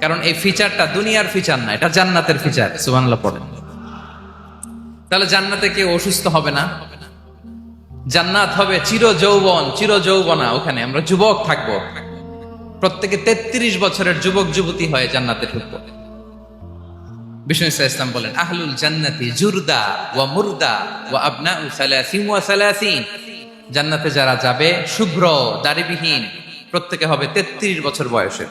কারণ এই ফিচারটা দুনিয়ার ফিচার না, এটা জান্নাতের ফিচার সুবহানাল্লাহ, পড়েন। তাহলে জান্নাতে কেউ অসুস্থ হবে না? জান্নাত হবে চির যৌবন চির যৌবনা ওখানে, আমরা যুবক থাকব। প্রত্যেকে তেত্রিশ বছরের যুবক, যুবতী হয়ে জান্নাতে ঢুকবো। বিষ্ণু ইসা ইসলাম বলেন, আহলুল জান্নাতি জুরদা ওয়া মুরদা ওয়া আবনাউ সালাসিন ওয়া সালাসিন। জান্নাতে যারা যাবে, শুভ্র, দাড়িবিহীন, প্রত্যেকে হবে তেত্রিশ বছর বয়সের।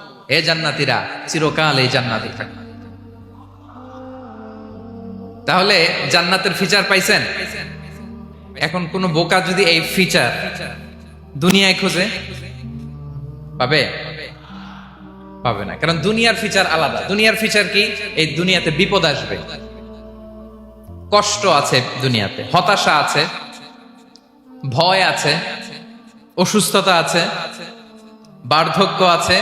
হে জান্নাতীরা চিরকাল এই জান্নাতে থাকবে। তাহলে জান্নাতের ফিচার পাইছেন? এখন কোন বোকা যদি এই ফিচার দুনিয়ায় খোঁজে, পাবে? পাবে না। কারণ দুনিয়ার ফিচার আলাদা। দুনিয়ার ফিচার কি? এই দুনিয়াতে বিপদ আসবে। কষ্ট আছে দুনিয়াতে। হতাশা আছে। ভয় আছে। অসুস্থতা আছে। বার্ধক্য আছে।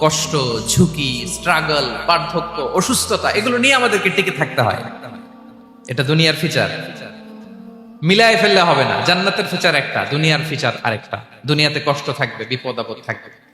কষ্ট, ঝুঁকি স্ট্রাগল পার্থক্য, অসুস্থতা, এগুলো নিয়ে আমাদেরকে টিকে থাকতে হয়। এটা দুনিয়ার ফিচার মিলায় ফেললে হবে না। জান্নাতের ফিচার একটা, দুনিয়ার ফিচার আরেকটা। দুনিয়াতে কষ্ট থাকবে, বিপদ আপদ থাকবে।